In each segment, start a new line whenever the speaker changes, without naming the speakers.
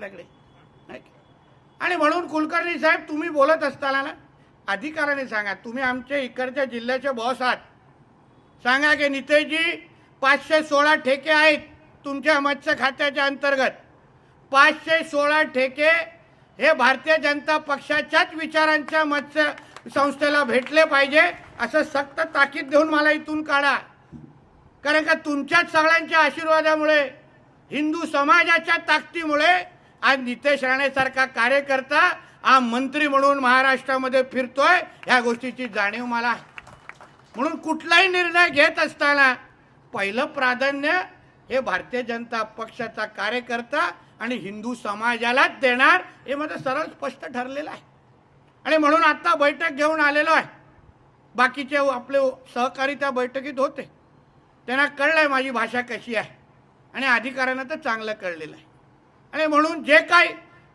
आपल्याकडे. नाही आणि म्हणून कुलकर्णी साहेब तुम्ही बोलत असताना ना अधिकाराने सांगा तुम्ही आमच्या इकडच्या जिल्ह्याचे बॉस आहात. सांगा की नितेशजी पाचशे सोळा ठेके आहेत तुमच्या मत्स्य खात्याच्या अंतर्गत. पाचशे सोळा ठेके हे भारतीय जनता पक्षाच्याच विचारांच्या मत्स्य संस्थेला भेटले पाहिजे असं सक्त ताकीद देऊन मला इथून काढा. कारण का तुमच्याच सगळ्यांच्या आशीर्वादामुळे हिंदू समाजाच्या ताकदीमुळे आज नितेश राणेसारखा कार्यकर्ता हा मंत्री म्हणून महाराष्ट्रामध्ये फिरतोय ह्या गोष्टीची जाणीव मला आहे. म्हणून कुठलाही निर्णय घेत असताना पहिलं प्राधान्य हे भारतीय जनता पक्षाचा कार्यकर्ता आणि हिंदू समाजालाच देणार हे माझं सरळ स्पष्ट ठरलेलं आहे. आणि म्हणून आत्ता बैठक घेऊन आलेलो आहे. बाकीचे आपले सहकारी त्या बैठकीत होते. त्यांना कळलं आहे माझी भाषा कशी आहे. आणि अधिकाऱ्यांना तर चांगलं कळलेलं आहे. आणि म्हणून जे काही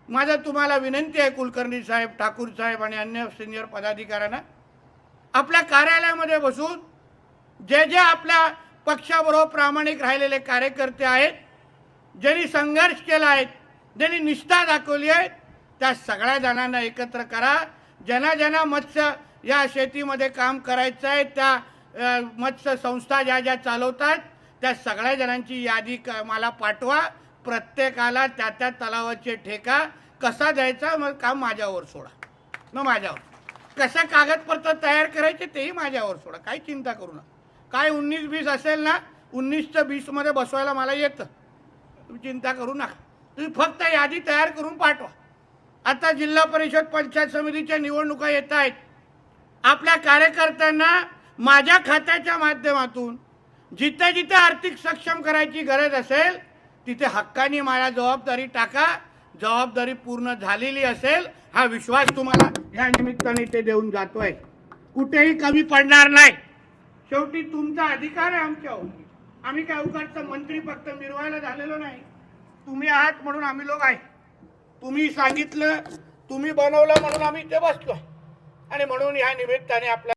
माझं तुम्हाला विनंती आहे कुलकर्णी साहेब ठाकूर साहेब आणि अन्य सिनियर पदाधिकाऱ्यांना आपल्या कार्यालयामध्ये बसून जे जे आपल्या पक्षाबरोबर प्रामाणिक राहिलेले कार्यकर्ते आहेत ज्यांनी संघर्ष केला आहे ज्यांनी निष्ठा दाखवली आहे त्या सगळ्या जणांना एकत्र करा. ज्यांना ज्यांना मत्स्य या शेतीमध्ये काम करायचं आहे त्या मत्स्य संस्था ज्या ज्या चालवतात त्या सगळ्या जणांची यादी क मला पाठवा. प्रत्येकाला त्या त्या तलावाचे ठेका कसा द्यायचा मग काम माझ्यावर सोडा. मग माझ्यावर. कसं कागदपत्र तयार करायचे तेही माझ्यावर सोडा. काही चिंता करू नका. काय उन्नीस बीस असेल ना उन्नीसचं बीसमध्ये बसवायला मला येतं. तुम्ही चिंता करू नका. तुम्ही फक्त यादी तयार करून पाठवा. आता जिल्हा परिषद पंचायत समितीच्या निवडणुका येत आहेत. आपल्या कार्यकर्त्यांना माझ्या खात्याच्या माध्यमातून जिथे जिथे आर्थिक सक्षम करायची गरज असेल तिथे हक्काने माझ्या जबाबदारी टाका जबाबदारी पूर्ण झालेली असेल हा विश्वास तुम्हाला या निमित्ताने ते देऊन जातोय. कुठेही कमी पडणार नाही. शेवटी तुमचा अधिकार आहे आमच्यावर. आम्ही काय उगाचचं मंत्री फक्त मिरवायला झालेलो नाही. तुम्ही आहात म्हणून आम्ही लोक आहे. तुम्ही सांगितलं तुम्ही बनवलं म्हणून आम्ही इथे बसलो. आणि म्हणून या निमित्ताने आपल्या